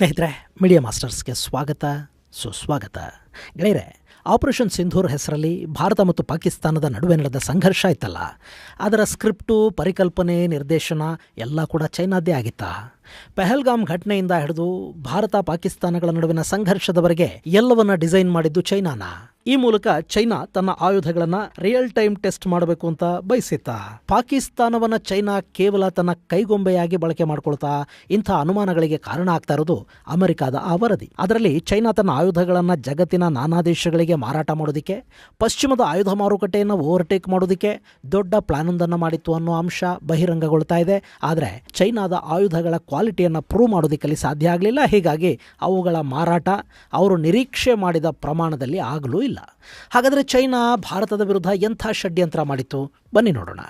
ಸ್ನೇಹಿತರೆ ಮೀಡಿಯಾ ಮಾಸ್ಟರ್ಸ್ಗೆ ಸ್ವಾಗತ, ಸುಸ್ವಾಗತ. ಗೆಳೆಯರೆ ಆಪರೇಷನ್ ಸಿಂಧೂರ್ ಹೆಸರಲ್ಲಿ ಭಾರತ ಮತ್ತು ಪಾಕಿಸ್ತಾನದ ನಡುವೆ ನಡೆದ ಸಂಘರ್ಷ ಇತ್ತಲ್ಲ ಅದರ ಸ್ಕ್ರಿಪ್ಟು, ಪರಿಕಲ್ಪನೆ, ನಿರ್ದೇಶನ ಎಲ್ಲ ಕೂಡ ಚೈನಾದ್ದೇ ಆಗಿತ್ತ? ಪೆಹಲ್ಗಾಮ್ ಘಟನೆಯಿಂದ ಹಿಡಿದು ಭಾರತ, ಪಾಕಿಸ್ತಾನಗಳ ನಡುವಿನ ಸಂಘರ್ಷದವರೆಗೆ ಎಲ್ಲವನ್ನ ಡಿಸೈನ್ ಮಾಡಿದ್ದು ಚೈನಾನ? ಈ ಮೂಲಕ ಚೈನಾ ತನ್ನ ಆಯುಧಗಳನ್ನ ರಿಯಲ್ ಟೈಮ್ ಟೆಸ್ಟ್ ಮಾಡಬೇಕು ಅಂತ ಬಯಸಿತ್ತ. ಪಾಕಿಸ್ತಾನವನ್ನ ಚೈನಾ ಕೇವಲ ತನ್ನ ಕೈಗೊಂಬೆಯಾಗಿ ಬಳಕೆ ಮಾಡಿಕೊಳ್ತಾ ಇಂಥ ಅನುಮಾನಗಳಿಗೆ ಕಾರಣ ಆಗ್ತಾ ಇರೋದು ಅಮೆರಿಕದ ಆ ವರದಿ. ಅದರಲ್ಲಿ ಚೈನಾ ತನ್ನ ಆಯುಧಗಳನ್ನ ಜಗತ್ತಿನ ನಾನಾ ದೇಶಗಳಿಗೆ ಮಾರಾಟ ಮಾಡೋದಕ್ಕೆ, ಪಶ್ಚಿಮದ ಆಯುಧ ಮಾರುಕಟ್ಟೆಯನ್ನು ಓವರ್ಟೇಕ್ ಮಾಡೋದಕ್ಕೆ ದೊಡ್ಡ ಪ್ಲಾನ್ ಒಂದನ್ನು ಮಾಡಿತ್ತು ಅನ್ನೋ ಅಂಶ ಬಹಿರಂಗಗೊಳ್ತಾ ಇದೆ. ಆದರೆ ಚೈನಾದ ಆಯುಧಗಳ ಕ್ವಾಲಿಟಿಯನ್ನು ಪ್ರೂವ್ ಮಾಡೋದಕ್ಕಲ್ಲಿ ಸಾಧ್ಯ ಆಗಲಿಲ್ಲ. ಹೀಗಾಗಿ ಅವುಗಳ ಮಾರಾಟ ಅವರು ನಿರೀಕ್ಷೆ ಮಾಡಿದ ಪ್ರಮಾಣದಲ್ಲಿ ಆಗಲೂ ಇಲ್ಲ. ಹಾಗಾದರೆ ಚೈನಾ ಭಾರತದ ವಿರುದ್ಧ ಎಂಥ ಷಡ್ಯಂತ್ರ ಮಾಡಿತ್ತು? ಬನ್ನಿ ನೋಡೋಣ.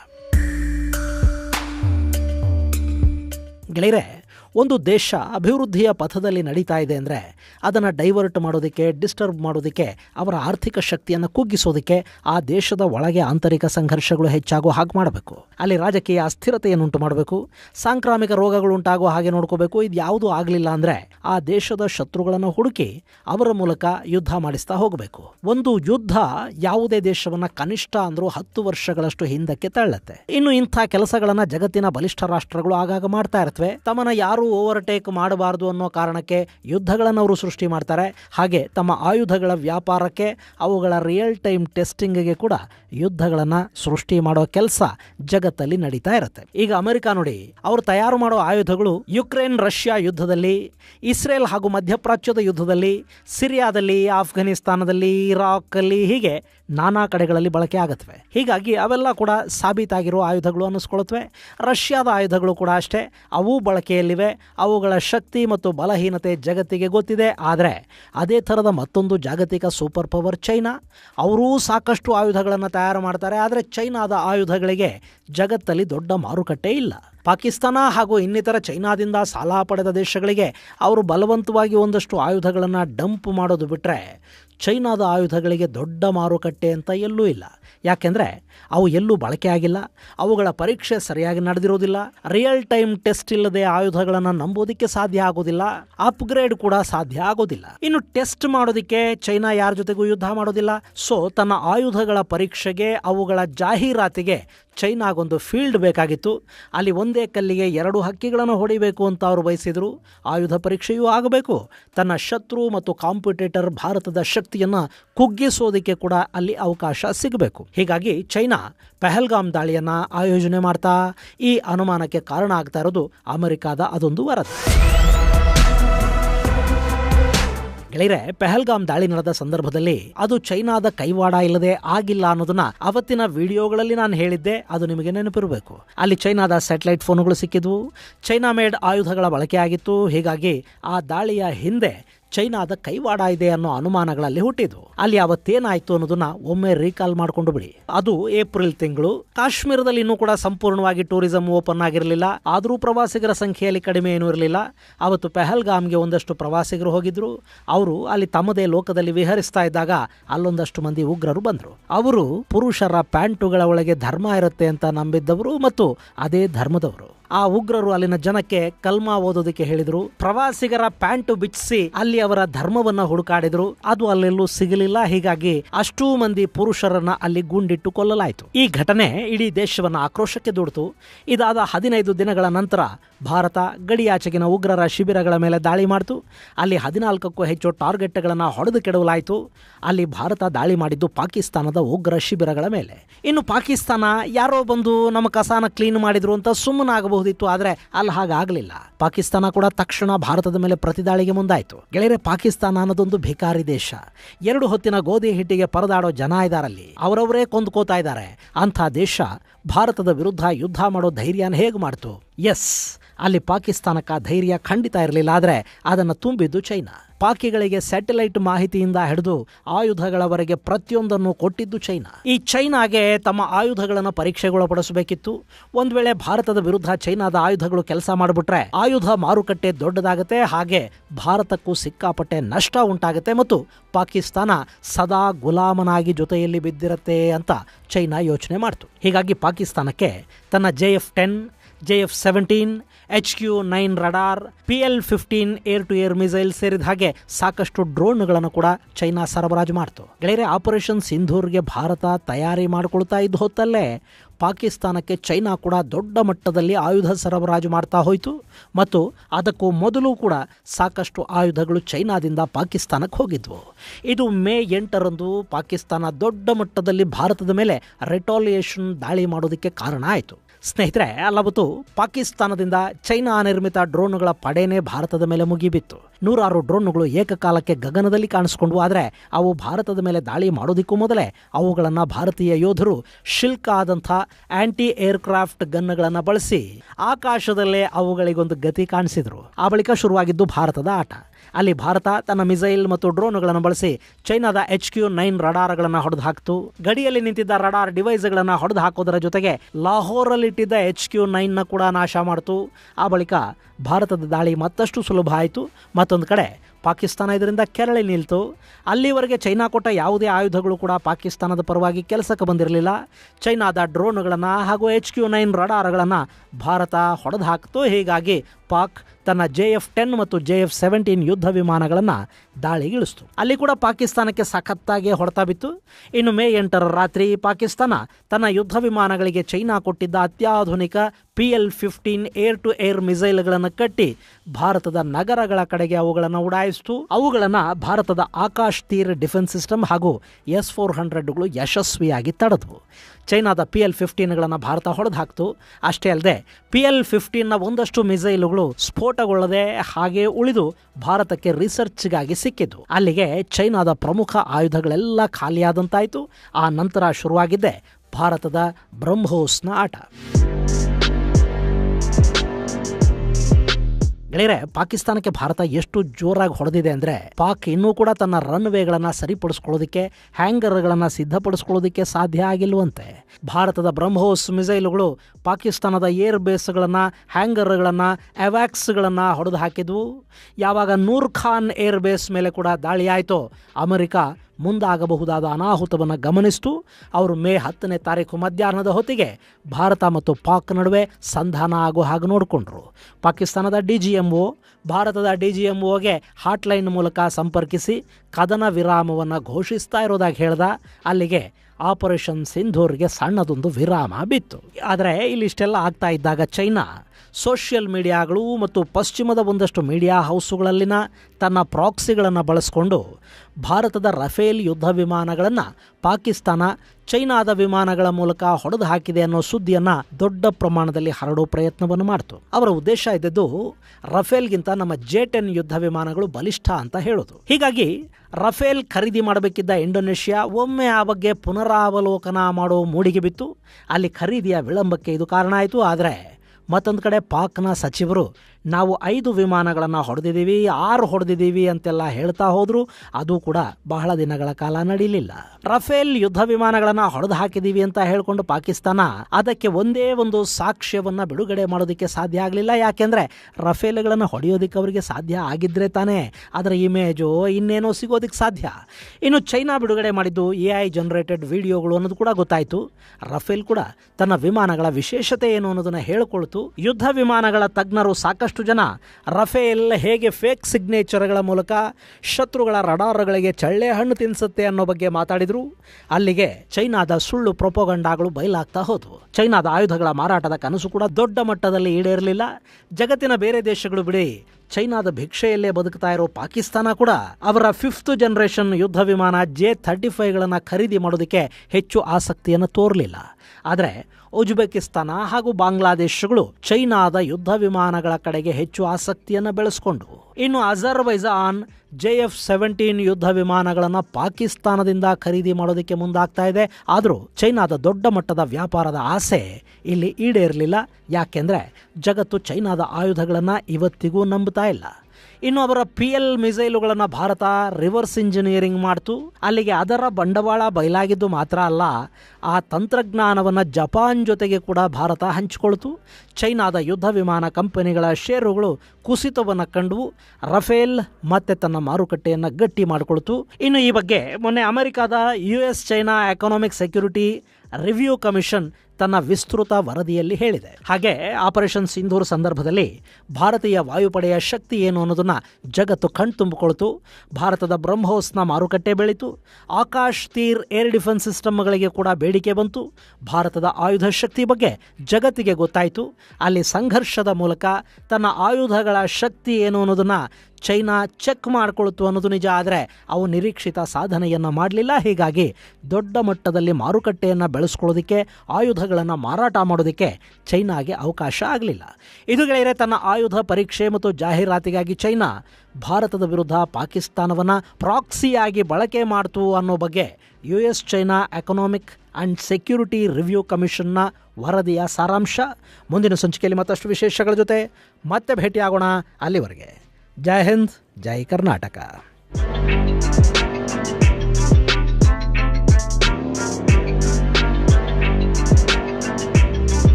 ಗೆಳೆಯರೆ ಒಂದು ದೇಶ ಅಭಿವೃದ್ಧಿಯ ಪಥದಲ್ಲಿ ನಡೀತಾ ಇದೆ ಅಂದರೆ ಅದನ್ನು ಡೈವರ್ಟ್ ಮಾಡೋದಕ್ಕೆ, ಡಿಸ್ಟರ್ಬ್ ಮಾಡೋದಕ್ಕೆ, ಅವರ ಆರ್ಥಿಕ ಶಕ್ತಿಯನ್ನು ಕುಗ್ಗಿಸೋದಕ್ಕೆ ಆ ದೇಶದ ಒಳಗೆ ಆಂತರಿಕ ಸಂಘರ್ಷಗಳು ಹೆಚ್ಚಾಗೋ ಹಾಗೆ ಮಾಡಬೇಕು. ಅಲ್ಲಿ ರಾಜಕೀಯ ಅಸ್ಥಿರತೆಯನ್ನುಂಟು ಮಾಡಬೇಕು. ಸಾಂಕ್ರಾಮಿಕ ರೋಗಗಳು ಉಂಟಾಗುವ ಹಾಗೆ ನೋಡ್ಕೋಬೇಕು. ಇದು ಯಾವುದೂ ಆಗಲಿಲ್ಲ ಅಂದರೆ ಆ ದೇಶದ ಶತ್ರುಗಳನ್ನು ಹುಡುಕಿ ಅವರ ಮೂಲಕ ಯುದ್ಧ ಮಾಡಿಸ್ತಾ ಹೋಗಬೇಕು. ಒಂದು ಯುದ್ಧ ಯಾವುದೇ ದೇಶವನ್ನ ಕನಿಷ್ಠ ಅಂದರೂ ಹತ್ತು ವರ್ಷಗಳಷ್ಟು ಹಿಂದಕ್ಕೆ ತಳ್ಳತ್ತೆ. ಇನ್ನು ಇಂಥ ಕೆಲಸಗಳನ್ನು ಜಗತ್ತಿನ ಬಲಿಷ್ಠ ರಾಷ್ಟ್ರಗಳು ಆಗಾಗ ಮಾಡ್ತಾ ಇರ್ತವೆ. ತಮನ ಯಾರು ಓವರ್ಟೇಕ್ ಮಾಡಬಾರ್ದು ಅನ್ನೋ ಕಾರಣಕ್ಕೆ ಯುದ್ಧಗಳನ್ನು ಅವರು ಸೃಷ್ಟಿ ಮಾಡ್ತಾರೆ. ಹಾಗೆ ತಮ್ಮ ಆಯುಧಗಳ ವ್ಯಾಪಾರಕ್ಕೆ ಅವುಗಳ ರಿಯಲ್ ಟೈಮ್ ಟೆಸ್ಟಿಂಗ್ಗೆ ಕೂಡ ಯುದ್ಧಗಳನ್ನು ಸೃಷ್ಟಿ ಮಾಡೋ ಕೆಲಸ ಜಗತ್ತಲ್ಲಿ ನಡೀತಾ ಇರುತ್ತೆ. ಈಗ ಅಮೆರಿಕ ನೋಡಿ, ಅವರು ತಯಾರು ಮಾಡೋ ಆಯುಧಗಳು ಯುಕ್ರೇನ್ ರಷ್ಯಾ ಯುದ್ಧದಲ್ಲಿ ಇಸ್ರೇಲ್ ಹಾಗೂ ಮಧ್ಯಪ್ರಾಚ್ಯದ ಯುದ್ಧದಲ್ಲಿ ಸಿರಿಯಾದಲ್ಲಿ ಆಫ್ಘನಿಸ್ತಾನದಲ್ಲಿ ಇರಾಕಲ್ಲಿ ಹೀಗೆ ನಾನಾ ಕಡೆಗಳಲ್ಲಿ ಬಳಕೆ ಆಗತ್ವೆ. ಹೀಗಾಗಿ ಅವೆಲ್ಲ ಕೂಡ ಸಾಬೀತಾಗಿರುವ ಆಯುಧಗಳು ಅನ್ನಿಸ್ಕೊಳ್ಳುತ್ತವೆ ರಷ್ಯಾದ ಆಯುಧಗಳು ಕೂಡ ಅಷ್ಟೇ. ಅವು ಬಳಕೆಯಲ್ಲಿವೆ. ಅವುಗಳ ಶಕ್ತಿ ಮತ್ತು ಬಲಹೀನತೆ ಜಗತ್ತಿಗೆ ಗೊತ್ತಿದೆ. ಆದರೆ ಅದೇ ಥರದ ಮತ್ತೊಂದು ಜಾಗತಿಕ ಸೂಪರ್ ಪವರ್ ಚೈನಾ. ಅವರೂ ಸಾಕಷ್ಟು ಆಯುಧಗಳನ್ನು ತಯಾರು ಮಾಡ್ತಾರೆ. ಆದರೆ ಚೈನಾದ ಆಯುಧಗಳಿಗೆ ಜಗತ್ತಲ್ಲಿ ದೊಡ್ಡ ಮಾರುಕಟ್ಟೆ ಇಲ್ಲ. ಪಾಕಿಸ್ತಾನ ಹಾಗೂ ಇನ್ನಿತರ ಚೈನಾದಿಂದ ಸಾಲ ಪಡೆದ ದೇಶಗಳಿಗೆ ಅವರು ಬಲವಂತವಾಗಿ ಒಂದಷ್ಟು ಆಯುಧಗಳನ್ನು ಡಂಪ್ ಮಾಡೋದು ಬಿಟ್ಟರೆ ಚೈನಾದ ಆಯುಧಗಳಿಗೆ ದೊಡ್ಡ ಮಾರುಕಟ್ಟೆ ಅಂತ ಎಲ್ಲೂ ಇಲ್ಲ. ಯಾಕೆಂದರೆ ಅವು ಎಲ್ಲೂ ಬಳಕೆ ಆಗಿಲ್ಲ, ಅವುಗಳ ಪರೀಕ್ಷೆ ಸರಿಯಾಗಿ ನಡೆದಿರೋದಿಲ್ಲ ರಿಯಲ್ ಟೈಮ್ ಟೆಸ್ಟ್ ಇಲ್ಲದೆ ಆಯುಧಗಳನ್ನು ನಂಬೋದಕ್ಕೆ ಸಾಧ್ಯ ಆಗೋದಿಲ್ಲ ಅಪ್ಗ್ರೇಡ್ ಕೂಡ ಸಾಧ್ಯ ಆಗೋದಿಲ್ಲ. ಇನ್ನು ಟೆಸ್ಟ್ ಮಾಡೋದಕ್ಕೆ ಚೈನಾ ಯಾರ ಜೊತೆಗೂ ಯುದ್ಧ ಮಾಡೋದಿಲ್ಲ. ಸೊ ತನ್ನ ಆಯುಧಗಳ ಪರೀಕ್ಷೆಗೆ, ಅವುಗಳ ಜಾಹೀರಾತಿಗೆ ಚೈನಾಗೊಂದು ಫೀಲ್ಡ್ ಬೇಕಾಗಿತ್ತು. ಅಲ್ಲಿ ಒಂದೇ ಕಲ್ಲಿಗೆ ಎರಡು ಹಕ್ಕಿಗಳನ್ನು ಹೊಡಿಬೇಕು ಅಂತ ಅವರು ಬಯಸಿದರು. ಆಯುಧ ಪರೀಕ್ಷೆಯೂ ಆಗಬೇಕು. ತನ್ನ ಶತ್ರು ಮತ್ತು ಕಾಂಪಿಟೇಟರ್ ಭಾರತದ ಶಕ್ತಿಯನ್ನು ಕುಗ್ಗಿಸೋದಕ್ಕೆ ಕೂಡ ಅಲ್ಲಿ ಅವಕಾಶ ಸಿಗಬೇಕು. ಹೀಗಾಗಿ ಚೈನಾ ಪೆಹಲ್ಗಾಮ್ ದಾಳಿಯನ್ನು ಆಯೋಜನೆ ಮಾಡ್ತಾ, ಈ ಅನುಮಾನಕ್ಕೆ ಕಾರಣ ಆಗ್ತಾ ಇರೋದು ಅಮೆರಿಕಾದ ಅದೊಂದು ವರದಿ. ಗೆಳೆಯರೆ ಪೆಹಲ್ಗಾಮ್ ದಾಳಿ ನಡೆದ ಸಂದರ್ಭದಲ್ಲಿ ಅದು ಚೈನಾದ ಕೈವಾಡ ಇಲ್ಲದೆ ಆಗಿಲ್ಲ ಅನ್ನೋದನ್ನ ಅವತ್ತಿನ ವಿಡಿಯೋಗಳಲ್ಲಿ ನಾನು ಹೇಳಿದ್ದೆ, ಅದು ನಿಮಗೆ ನೆನಪಿರಬೇಕು. ಅಲ್ಲಿ ಚೈನಾದ ಸ್ಯಾಟಲೈಟ್ ಫೋನ್ಗಳು ಸಿಕ್ಕಿದ್ವು. ಚೈನಾ ಮೇಡ್ ಆಯುಧಗಳ ಬಳಕೆ ಆಗಿತ್ತು ಹೀಗಾಗಿ ಆ ದಾಳಿಯ ಹಿಂದೆ ಚೈನಾದ ಕೈವಾಡ ಇದೆ ಅನ್ನೋ ಅನುಮಾನಗಳಲ್ಲಿ ಹುಟ್ಟಿದ್ವು. ಅಲ್ಲಿ ಅವತ್ತೇನಾಯ್ತು ಅನ್ನೋದನ್ನ ಒಮ್ಮೆ ರೀಕಾಲ್ ಮಾಡ್ಕೊಂಡು ಬಿಡಿ. ಅದು ಏಪ್ರಿಲ್ ತಿಂಗಳು. ಕಾಶ್ಮೀರದಲ್ಲಿ ಇನ್ನೂ ಕೂಡ ಸಂಪೂರ್ಣವಾಗಿ ಟೂರಿಸಂ ಓಪನ್ ಆಗಿರಲಿಲ್ಲ. ಆದರೂ ಪ್ರವಾಸಿಗರ ಸಂಖ್ಯೆಯಲ್ಲಿ ಕಡಿಮೆ ಏನೂ ಇರಲಿಲ್ಲ. ಅವತ್ತು ಪೆಹಲ್ಗಾಮ್ಗೆ ಒಂದಷ್ಟು ಪ್ರವಾಸಿಗರು ಹೋಗಿದ್ರು. ಅವರು ಅಲ್ಲಿ ತಮ್ಮದೇ ಲೋಕದಲ್ಲಿ ವಿಹರಿಸ್ತಾ ಇದ್ದಾಗ ಅಲ್ಲೊಂದಷ್ಟು ಮಂದಿ ಉಗ್ರರು ಬಂದರು. ಅವರು ಪುರುಷರ ಪ್ಯಾಂಟುಗಳ ಒಳಗೆ ಧರ್ಮ ಇರುತ್ತೆ ಅಂತ ನಂಬಿದ್ದವರು ಮತ್ತು ಅದೇ ಧರ್ಮದವರು. ಆ ಉಗ್ರರು ಅಲ್ಲಿನ ಜನಕ್ಕೆ ಕಲ್ಮಾ ಓದೋದಕ್ಕೆ ಹೇಳಿದರು. ಪ್ರವಾಸಿಗರ ಪ್ಯಾಂಟು ಬಿಚ್ಚಿಸಿ ಅಲ್ಲಿ ಅವರ ಧರ್ಮವನ್ನ ಹುಡುಕಾಡಿದ್ರು. ಅದು ಅಲ್ಲೆಲ್ಲೂ ಸಿಗಲಿಲ್ಲ. ಹೀಗಾಗಿ ಅಷ್ಟೂ ಮಂದಿ ಪುರುಷರನ್ನ ಅಲ್ಲಿ ಗುಂಡಿಟ್ಟು ಕೊಲ್ಲಲಾಯಿತು ಈ ಘಟನೆ ಇಡೀ ದೇಶವನ್ನ ಆಕ್ರೋಶಕ್ಕೆ ದೂಡಿತು. ಇದಾದ ಹದಿನೈದು ದಿನಗಳ ನಂತರ ಭಾರತ ಗಡಿಯಾಚೆಗಿನ ಉಗ್ರರ ಶಿಬಿರಗಳ ಮೇಲೆ ದಾಳಿ ಮಾಡಿತು. ಅಲ್ಲಿ ಹದಿನಾಲ್ಕಕ್ಕೂ ಹೆಚ್ಚು ಟಾರ್ಗೆಟ್ಗಳನ್ನು ಹೊಡೆದು ಕೆಡವಲಾಯಿತು. ಅಲ್ಲಿ ಭಾರತ ದಾಳಿ ಮಾಡಿದ್ದು ಪಾಕಿಸ್ತಾನದ ಉಗ್ರ ಶಿಬಿರಗಳ ಮೇಲೆ. ಇನ್ನು ಪಾಕಿಸ್ತಾನ ಯಾರೋ ಬಂದು ನಮ್ಮ ಕಸಾನ ಕ್ಲೀನ್ ಮಾಡಿದ್ರು ಅಂತ ಸುಮ್ಮನಾಗಬಹುದಿತ್ತು. ಆದರೆ ಅಲ್ಲಿ ಹಾಗಾಗಲಿಲ್ಲ. ಪಾಕಿಸ್ತಾನ ಕೂಡ ತಕ್ಷಣ ಭಾರತದ ಮೇಲೆ ಪ್ರತಿದಾಳಿಗೆ ಮುಂದಾಯಿತು. ಗೆಳೆಯರೆ ಪಾಕಿಸ್ತಾನ ಅನ್ನೋದೊಂದು ಭಿಕಾರಿ ದೇಶ. ಎರಡು ಹೊತ್ತಿನ ಗೋಧಿ ಹಿಟ್ಟಿಗೆ ಪರದಾಡೋ ಜನ ಇದಾರಲ್ಲಿ ಅವರವರೇ ಕೊಂದ್ಕೋತಾ ಇದ್ದಾರೆ. ಅಂಥ ದೇಶ ಭಾರತದ ವಿರುದ್ಧ ಯುದ್ಧ ಮಾಡೋ ಧೈರ್ಯನ ಹೇಗೆ ಮಾಡ್ತು? ಎಸ್. ಅಲ್ಲಿ ಪಾಕಿಸ್ತಾನಕ್ಕೆ ಧೈರ್ಯ ಖಂಡಿತ ಇರಲಿಲ್ಲ ಆದರೆ ಅದನ್ನು ತುಂಬಿದ್ದು ಚೈನಾ. ಪಾಕಿಗಳಿಗೆ ಸ್ಯಾಟಲೈಟ್ ಮಾಹಿತಿಯಿಂದ ಹಿಡಿದು ಆಯುಧಗಳವರೆಗೆ ಪ್ರತಿಯೊಂದನ್ನು ಕೊಟ್ಟಿದ್ದು ಚೈನಾ. ಈ ಚೈನಾಗೆ ತಮ್ಮ ಆಯುಧಗಳನ್ನು ಪರೀಕ್ಷೆಗೊಳಪಡಿಸಬೇಕಿತ್ತು. ಒಂದು ವೇಳೆ ಭಾರತದ ವಿರುದ್ಧ ಚೈನಾದ ಆಯುಧಗಳು ಕೆಲಸ ಮಾಡಿಬಿಟ್ರೆ ಆಯುಧ ಮಾರುಕಟ್ಟೆ ದೊಡ್ಡದಾಗುತ್ತೆ, ಹಾಗೆ ಭಾರತಕ್ಕೂ ಸಿಕ್ಕಾಪಟ್ಟೆ ನಷ್ಟ ಉಂಟಾಗುತ್ತೆ ಮತ್ತು ಪಾಕಿಸ್ತಾನ ಸದಾ ಗುಲಾಮನಾಗಿ ಜೊತೆಯಲ್ಲಿ ಬಿದ್ದಿರತ್ತೆ ಅಂತ ಚೈನಾ ಯೋಚನೆ ಮಾಡ್ತು. ಹೀಗಾಗಿ ಪಾಕಿಸ್ತಾನಕ್ಕೆ ತನ್ನ J F ten J F seventeen, H Q nine radar, P L fifteen air to air missile ಸೇರಿದ ಹಾಗೆ ಸಾಕಷ್ಟು ಡ್ರೋನ್ಗಳನ್ನು ಕೂಡ ಚೈನಾ ಸರಬರಾಜು ಮಾಡ್ತು. ಗೆಳೆಯರೆ, ಆಪರೇಷನ್ ಸಿಂಧೂರ್ಗೆ ಭಾರತ ತಯಾರಿ ಮಾಡಿಕೊಳ್ತಾ ಇದ್ದ ಹೊತ್ತಲ್ಲೇ ಪಾಕಿಸ್ತಾನಕ್ಕೆ ಚೈನಾ ಕೂಡ ದೊಡ್ಡ ಮಟ್ಟದಲ್ಲಿ ಆಯುಧ ಸರಬರಾಜು ಮಾಡ್ತಾ ಹೋಯಿತು. ಮತ್ತು ಅದಕ್ಕೂ ಮೊದಲು ಕೂಡ ಸಾಕಷ್ಟು ಆಯುಧಗಳು ಚೈನಾದಿಂದ ಪಾಕಿಸ್ತಾನಕ್ಕೆ ಹೋಗಿದ್ವು. ಇದು ಮೇ ಎಂಟರಂದು ಪಾಕಿಸ್ತಾನ ದೊಡ್ಡ ಮಟ್ಟದಲ್ಲಿ ಭಾರತದ ಮೇಲೆ ರೆಟಾಲಿಯೇಷನ್ ದಾಳಿ ಮಾಡೋದಕ್ಕೆ ಕಾರಣ ಆಯಿತು. ಸ್ನೇಹಿತರೆ, ಅಲ್ಲವತ್ತು ಪಾಕಿಸ್ತಾನದಿಂದ ಚೈನಾ ನಿರ್ಮಿತ ಡ್ರೋನ್ಗಳ ಪಡೆನೇ ಭಾರತದ ಮೇಲೆ ಮುಗಿಬಿತ್ತು. ನೂರಾರು ಡ್ರೋನ್ಗಳು ಏಕಕಾಲಕ್ಕೆ ಗಗನದಲ್ಲಿ ಕಾಣಿಸ್ಕೊಂಡ್ವು. ಆದರೆ ಅವು ಭಾರತದ ಮೇಲೆ ದಾಳಿ ಮಾಡೋದಕ್ಕೂ ಮೊದಲೇ ಅವುಗಳನ್ನು ಭಾರತೀಯ ಯೋಧರು ಶಿಲ್ಕ ಆದಂಥ ಆಂಟಿ ಏರ್ಕ್ರಾಫ್ಟ್ ಗನ್ಗಳನ್ನು ಬಳಸಿ ಆಕಾಶದಲ್ಲೇ ಅವುಗಳಿಗೊಂದು ಗತಿ ಕಾಣಿಸಿದರು. ಆ ಬಳಿಕ ಶುರುವಾಗಿದ್ದು ಭಾರತದ ಆಟ. ಅಲ್ಲಿ ಭಾರತ ತನ್ನ ಮಿಸೈಲ್ ಮತ್ತು ಡ್ರೋನ್ಗಳನ್ನು ಬಳಸಿ ಚೈನಾದ ಎಚ್ ಕ್ಯೂ ನೈನ್ ರಡಾರ್ಗಳನ್ನು ಹೊಡೆದು ಹಾಕಿತು ಗಡಿಯಲ್ಲಿ ನಿಂತಿದ್ದ ರಡಾರ್ ಡಿವೈಸ್ಗಳನ್ನು ಹೊಡೆದು ಹಾಕೋದರ ಜೊತೆಗೆ ಲಾಹೋರಲ್ಲಿಟ್ಟಿದ್ದ ಎಚ್ ಕ್ಯೂ ನೈನ್ನ ಕೂಡ ನಾಶ ಮಾಡಿತು. ಆ ಬಳಿಕ ಭಾರತದ ದಾಳಿ ಮತ್ತಷ್ಟು ಸುಲಭ ಆಯಿತು. ಮತ್ತೊಂದು ಕಡೆ ಪಾಕಿಸ್ತಾನ ಇದರಿಂದ ಕೆರಳಿ ನಿಲ್ತು. ಅಲ್ಲಿವರೆಗೆ ಚೈನಾ ಕೊಟ್ಟ ಯಾವುದೇ ಆಯುಧಗಳು ಕೂಡ ಪಾಕಿಸ್ತಾನದ ಪರವಾಗಿ ಕೆಲಸಕ್ಕೆ ಬಂದಿರಲಿಲ್ಲ. ಚೈನಾದ ಡ್ರೋನ್ಗಳನ್ನು ಹಾಗೂ ಎಚ್ ಕ್ಯೂ ನೈನ್ ರಡಾರ್ಗಳನ್ನು ಭಾರತ ಹೊಡೆದು ಹಾಕಿತು ಹೀಗಾಗಿ ಪಾಕ್ ತನ್ನ ಜೆ ಎಫ್ ಟೆನ್ ಮತ್ತು ಜೆ ಎಫ್ ಸೆವೆಂಟೀನ್ ಯುದ್ಧ ವಿಮಾನಗಳನ್ನು ದಾಳಿಗಿಳಿಸ್ತು. ಅಲ್ಲಿ ಕೂಡ ಪಾಕಿಸ್ತಾನಕ್ಕೆ ಸಖತ್ತಾಗಿ ಹೊಡೆತ ಬಿತ್ತು. ಇನ್ನು ಮೇ ಎಂಟರ ರಾತ್ರಿ ಪಾಕಿಸ್ತಾನ ತನ್ನ ಯುದ್ಧ ವಿಮಾನಗಳಿಗೆ ಚೈನಾ ಕೊಟ್ಟಿದ್ದ ಅತ್ಯಾಧುನಿಕ P L fifteen air to air ಮಿಸೈಲ್ಗಳನ್ನು ಕಟ್ಟಿ ಭಾರತದ ನಗರಗಳ ಕಡೆಗೆ ಅವುಗಳನ್ನು ಉಡಾಯಿಸಿತು. ಅವುಗಳನ್ನು ಭಾರತದ ಆಕಾಶ್ ತೀರ್ ಡಿಫೆನ್ಸ್ ಸಿಸ್ಟಮ್ ಹಾಗೂ ಎಸ್ ಫೋರ್ ಹಂಡ್ರೆಡ್ಗಳು ಯಶಸ್ವಿಯಾಗಿ ತಡೆದವು. ಚೈನಾದ ಪಿ ಎಲ್ ಫಿಫ್ಟೀನ್ಗಳನ್ನು ಭಾರತ ಹೊಡೆದು ಹಾಕ್ತು ಅಷ್ಟೇ ಅಲ್ಲದೆ, ಪಿ ಎಲ್ ಫಿಫ್ಟೀನ್ನ ಒಂದಷ್ಟು ಮಿಸೈಲುಗಳು ಸ್ಫೋಟಗೊಳ್ಳದೆ ಹಾಗೆ ಉಳಿದು ಭಾರತಕ್ಕೆ ರಿಸರ್ಚ್ಗಾಗಿ ಸಿಕ್ಕಿದ್ದು ಅಲ್ಲಿಗೆ ಚೈನಾದ ಪ್ರಮುಖ ಆಯುಧಗಳೆಲ್ಲ ಖಾಲಿಯಾದಂತಾಯಿತು. ಆ ನಂತರ ಶುರುವಾಗಿದ್ದೆ ಭಾರತದ ಬ್ರಹ್ಮೋಸ್ನ ಆಟ. ಗೆಳೆಯರೆ, ಪಾಕಿಸ್ತಾನಕ್ಕೆ ಭಾರತ ಎಷ್ಟು ಜೋರಾಗಿ ಹೊಡೆದಿದೆ ಅಂದರೆ ಪಾಕ್ ಇನ್ನೂ ಕೂಡ ತನ್ನ ರನ್ ವೇಗಳನ್ನು ಸರಿಪಡಿಸ್ಕೊಳ್ಳೋದಕ್ಕೆ ಹ್ಯಾಂಗರ್ಗಳನ್ನು ಸಿದ್ಧಪಡಿಸ್ಕೊಳ್ಳೋದಕ್ಕೆ ಸಾಧ್ಯ ಆಗಿಲ್ವಂತೆ ಭಾರತದ ಬ್ರಹ್ಮೋಸ್ ಮಿಸೈಲುಗಳು ಪಾಕಿಸ್ತಾನದ ಏರ್ ಬೇಸ್ಗಳನ್ನು ಹ್ಯಾಂಗರ್ಗಳನ್ನು ಅವ್ಯಾಕ್ಸ್ಗಳನ್ನು ಹೊಡೆದು ಹಾಕಿದ್ವು. ಯಾವಾಗ ನೂರ್ ಖಾನ್ ಏರ್ ಬೇಸ್ ಮೇಲೆ ಕೂಡ ದಾಳಿ ಆಯಿತೋ ಅಮೆರಿಕ ಮುಂದಾಗಬಹುದಾದ ಅನಾಹುತವನ್ನು ಗಮನಿಸಿತು. ಅವರು ಮೇ ಹತ್ತನೇ ತಾರೀಕು ಮಧ್ಯಾಹ್ನದ ಹೊತ್ತಿಗೆ ಭಾರತ ಮತ್ತು ಪಾಕ್ ನಡುವೆ ಸಂಧಾನ ಆಗೋ ಹಾಗೆ ನೋಡಿಕೊಂಡ್ರು. ಪಾಕಿಸ್ತಾನದ ಡಿ ಜಿ ಎಂ ಒ, ಭಾರತದ ಡಿ ಜಿ ಎಂ ಒಗೆ ಹಾಟ್ಲೈನ್ ಮೂಲಕ ಸಂಪರ್ಕಿಸಿ ಕದನ ವಿರಾಮವನ್ನು ಘೋಷಿಸ್ತಾ ಇರೋದಾಗಿ ಹೇಳ್ದ. ಅಲ್ಲಿಗೆ ಆಪರೇಷನ್ ಸಿಂಧೂರ್ಗೆ ಸಣ್ಣದೊಂದು ವಿರಾಮ ಬಿತ್ತು. ಆದರೆ ಇಲ್ಲಿಷ್ಟೆಲ್ಲ ಆಗ್ತಾ ಇದ್ದಾಗ ಚೈನಾ ಸೋಷಿಯಲ್ ಮೀಡಿಯಾಗಳು ಮತ್ತು ಪಶ್ಚಿಮದ ಒಂದಷ್ಟು ಮೀಡಿಯಾ ಹೌಸುಗಳಲ್ಲಿನ ತನ್ನ ಪ್ರಾಕ್ಸಿಗಳನ್ನು ಬಳಸಿಕೊಂಡು ಭಾರತದ ರಫೇಲ್ ಯುದ್ಧ ವಿಮಾನಗಳನ್ನು ಪಾಕಿಸ್ತಾನ ಚೈನಾದ ವಿಮಾನಗಳ ಮೂಲಕ ಹೊಡೆದು ಹಾಕಿದೆ ಅನ್ನೋ ಸುದ್ದಿಯನ್ನು ದೊಡ್ಡ ಪ್ರಮಾಣದಲ್ಲಿ ಹರಡೋ ಪ್ರಯತ್ನವನ್ನು ಮಾಡಿತು. ಅವರ ಉದ್ದೇಶ ಇದ್ದದ್ದು ರಫೇಲ್ಗಿಂತ ನಮ್ಮ ಜೆ ಟೆನ್ ಯುದ್ಧ ವಿಮಾನಗಳು ಬಲಿಷ್ಠ ಅಂತ ಹೇಳೋದು. ಹೀಗಾಗಿ ರಫೇಲ್ ಖರೀದಿ ಮಾಡಬೇಕಿದ್ದ ಇಂಡೋನೇಷ್ಯಾ ಒಮ್ಮೆ ಆ ಬಗ್ಗೆ ಪುನರಾವಲೋಕನ ಮಾಡೋ ಮೂಡಿಗೆ ಬಿತ್ತು. ಅಲ್ಲಿ ಖರೀದಿಯ ವಿಳಂಬಕ್ಕೆ ಇದು ಕಾರಣ ಆಯಿತು. ಆದರೆ ಮತ್ತೊಂದು ಕಡೆ ಪಾಕ್ನ ಸಚಿವರು ನಾವು ಐದು ವಿಮಾನಗಳನ್ನು ಹೊಡೆದಿದ್ದೀವಿ, ಆರು ಹೊಡೆದಿದ್ದೀವಿ ಅಂತೆಲ್ಲ ಹೇಳ್ತಾ ಹೋದರೂ. ಅದು ಕೂಡ ಬಹಳ ದಿನಗಳ ಕಾಲ ನಡೀಲಿಲ್ಲ. ರಫೇಲ್ ಯುದ್ಧ ವಿಮಾನಗಳನ್ನು ಹೊಡೆದು ಹಾಕಿದ್ದೀವಿ ಅಂತ ಹೇಳಿಕೊಂಡು ಪಾಕಿಸ್ತಾನ ಅದಕ್ಕೆ ಒಂದೇ ಒಂದು ಸಾಕ್ಷ್ಯವನ್ನು ಬಿಡುಗಡೆ ಮಾಡೋದಕ್ಕೆ ಸಾಧ್ಯ ಆಗಲಿಲ್ಲ. ಯಾಕೆಂದರೆ ರಫೇಲ್ಗಳನ್ನು ಹೊಡೆಯೋದಕ್ಕೆ ಅವರಿಗೆ ಸಾಧ್ಯ ಆಗಿದ್ರೆ ತಾನೇ ಅದರ ಇಮೇಜು ಇನ್ನೇನೋ ಸಿಗೋದಕ್ಕೆ ಸಾಧ್ಯ. ಇನ್ನು ಚೈನಾ ಬಿಡುಗಡೆ ಮಾಡಿದ್ದು ಎ ಐ ಜನರೇಟೆಡ್ ವಿಡಿಯೋಗಳು ಅನ್ನೋದು ಕೂಡ ಗೊತ್ತಾಯಿತು. ರಫೇಲ್ ಕೂಡ ತನ್ನ ವಿಮಾನಗಳ ವಿಶೇಷತೆ ಏನು ಅನ್ನೋದನ್ನು ಹೇಳಿಕೊಳ್ತು. ಯುದ್ಧ ವಿಮಾನಗಳ ತಜ್ಞರು ಸಾಕಷ್ಟು ಜನ. ರಫೇಲ್ ಹೇಗೆ ಫೇಕ್ ಸಿಗ್ನೇಚರ್ಗಳ ಮೂಲಕ ಶತ್ರುಗಳ ರಡಾರ್ಗಳಿಗೆ ಚಳ್ಳೆ ಹಣ್ಣು ತಿನ್ಸುತ್ತೆ ಅನ್ನೋ ಬಗ್ಗೆ ಮಾತಾಡಿದರು. ಅಲ್ಲಿಗೆ ಚೈನಾದ ಸುಳ್ಳು ಪ್ರೊಪೋಗಂಡಾಗಳು ಬಯಲಾಗ್ತಾ ಹೋದವು. ಚೈನಾದ ಆಯುಧಗಳ ಮಾರಾಟದ ಕನಸು ಕೂಡ ದೊಡ್ಡ ಮಟ್ಟದಲ್ಲಿ ಈಡೇರಲಿಲ್ಲ. ಜಗತ್ತಿನ ಬೇರೆ ದೇಶಗಳು ಬಿಡಿ, ಚೈನಾದ ಭಿಕ್ಷೆಯಲ್ಲೇ ಬದುಕ್ತಾ ಇರೋ ಪಾಕಿಸ್ತಾನ ಕೂಡ ಅವರ ಫಿಫ್ತ್ ಜನರೇಷನ್ ಯುದ್ಧ ವಿಮಾನ ಜೆ ಥರ್ಟಿ ಫೈವ್ಗಳನ್ನು ಖರೀದಿ ಮಾಡೋದಕ್ಕೆ ಹೆಚ್ಚು ಆಸಕ್ತಿಯನ್ನು ತೋರಲಿಲ್ಲ. ಆದರೆ ಉಜ್ಬೆಕಿಸ್ತಾನ ಹಾಗೂ ಬಾಂಗ್ಲಾದೇಶಗಳು ಚೈನಾದ ಯುದ್ಧ ವಿಮಾನಗಳ ಕಡೆಗೆ ಹೆಚ್ಚು ಆಸಕ್ತಿಯನ್ನು ಬೆಳೆಸಿಕೊಂಡವು ಇನ್ನು ಅಜರ್ಬೈಜಾನ್ ಜೆ ಎಫ್ ಸೆವೆಂಟೀನ್ ಯುದ್ಧ ವಿಮಾನಗಳನ್ನು ಪಾಕಿಸ್ತಾನದಿಂದ ಖರೀದಿ ಮಾಡೋದಕ್ಕೆ ಮುಂದಾಗ್ತಾ ಇದೆ. ಆದರೂ ಚೈನಾದ ದೊಡ್ಡ ಮಟ್ಟದ ವ್ಯಾಪಾರದ ಆಸೆ ಇಲ್ಲಿ ಈಡೇರಲಿಲ್ಲ. ಯಾಕೆಂದರೆ ಜಗತ್ತು ಚೈನಾದ ಆಯುಧಗಳನ್ನು ಇವತ್ತಿಗೂ ನಂಬುತ್ತಾ ಇಲ್ಲ. ಇನ್ನು ಅವರ ಪಿ ಎಲ್ ಮಿಸೈಲುಗಳನ್ನು ಭಾರತ ರಿವರ್ಸ್ ಇಂಜಿನಿಯರಿಂಗ್ ಮಾಡ್ತು. ಅಲ್ಲಿಗೆ ಅದರ ಬಂಡವಾಳ ಬಯಲಾಗಿದ್ದು ಮಾತ್ರ ಅಲ್ಲ, ಆ ತಂತ್ರಜ್ಞಾನವನ್ನು ಜಪಾನ್ ಜೊತೆಗೆ ಕೂಡ ಭಾರತ ಹಂಚಿಕೊಳ್ತು. ಚೈನಾದ ಯುದ್ಧ ವಿಮಾನ ಕಂಪನಿಗಳ ಷೇರುಗಳು ಕುಸಿತವನ್ನು ಕಂಡು ರಫೇಲ್ ಮತ್ತೆ ತನ್ನ ಮಾರುಕಟ್ಟೆಯನ್ನು ಗಟ್ಟಿ ಮಾಡಿಕೊಳ್ತು. ಇನ್ನು ಈ ಬಗ್ಗೆ ಮೊನ್ನೆ ಅಮೆರಿಕದ U S China economic security review commission ತನ್ನ ವಿಸ್ತೃತ ವರದಿಯಲ್ಲಿ ಹೇಳಿದೆ. ಹಾಗೆ ಆಪರೇಷನ್ ಸಿಂಧೂರ್ ಸಂದರ್ಭದಲ್ಲಿ ಭಾರತೀಯ ವಾಯುಪಡೆಯ ಶಕ್ತಿ ಏನು ಅನ್ನೋದನ್ನು ಜಗತ್ತು ಕಣ್ತುಂಬಿಕೊಳ್ತು ಭಾರತದ ಬ್ರಹ್ಮೋಸ್ನ ಮಾರುಕಟ್ಟೆ ಬೆಳೀತು. ಆಕಾಶ್ ತೀರ್ ಏರ್ ಡಿಫೆನ್ಸ್ ಸಿಸ್ಟಮ್ಗಳಿಗೆ ಕೂಡ ಬೇಡಿಕೆ ಬಂತು. ಭಾರತದ ಆಯುಧ ಶಕ್ತಿ ಬಗ್ಗೆ ಜಗತ್ತಿಗೆ ಗೊತ್ತಾಯಿತು. ಅಲ್ಲಿ ಸಂಘರ್ಷದ ಮೂಲಕ ತನ್ನ ಆಯುಧಗಳ ಶಕ್ತಿ ಏನು ಅನ್ನೋದನ್ನು ಚೈನಾ ಚೆಕ್ ಮಾಡಿಕೊಳ್ತು ಅನ್ನೋದು ನಿಜ, ಆದರೆ ಅವು ನಿರೀಕ್ಷಿತ ಸಾಧನೆಯನ್ನು ಮಾಡಲಿಲ್ಲ. ಹೀಗಾಗಿ ದೊಡ್ಡ ಮಟ್ಟದಲ್ಲಿ ಮಾರುಕಟ್ಟೆಯನ್ನು ಬೆಳೆಸ್ಕೊಳ್ಳೋದಕ್ಕೆ, ಆಯುಧಗಳನ್ನು ಮಾರಾಟ ಮಾಡೋದಕ್ಕೆ ಚೈನಾಗೆ ಅವಕಾಶ ಆಗಲಿಲ್ಲ. ಇದು ಗೆಳೆಯರೆ, ತನ್ನ ಆಯುಧ ಪರೀಕ್ಷೆ ಮತ್ತು ಜಾಹೀರಾತಿಗಾಗಿ ಚೈನಾ ಭಾರತದ ವಿರುದ್ಧ ಪಾಕಿಸ್ತಾನವನ್ನು ಪ್ರಾಕ್ಸಿಯಾಗಿ ಬಳಕೆ ಮಾಡ್ತು ಅನ್ನೋ ಬಗ್ಗೆ U S China economic and security review ಕಮಿಷನ್ನ ವರದಿಯ ಸಾರಾಂಶ. ಮುಂದಿನ ಸಂಚಿಕೆಯಲ್ಲಿ ಮತ್ತಷ್ಟು ವಿಶೇಷಗಳ ಜೊತೆ ಮತ್ತೆ ಭೇಟಿಯಾಗೋಣ ಅಲ್ಲಿವರೆಗೆ. ಜೈ ಹಿಂದ್ ಜೈ ಕರ್ನಾಟಕ